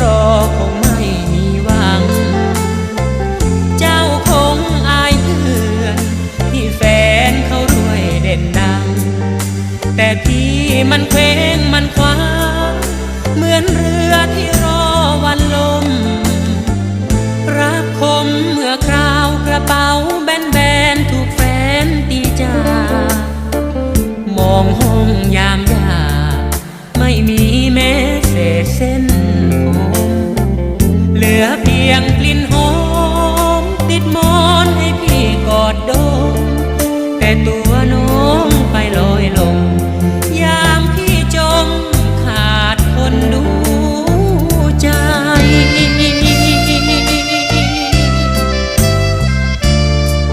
รอคงไม่มีหวัง เจ้าคงอายเพื่อน ที่แฟนเขารวยเด่นดัง แต่พี่มันเคว้งมันคว้าเหมือนเรือที่รอวันลม รักคมเมื่อคราวกระเป๋าแบนๆถูกแฟนตีจ่ามองห้องยาม ยงกลิ่นหอมติดมอนให้พี่กอดดมแต่ตัว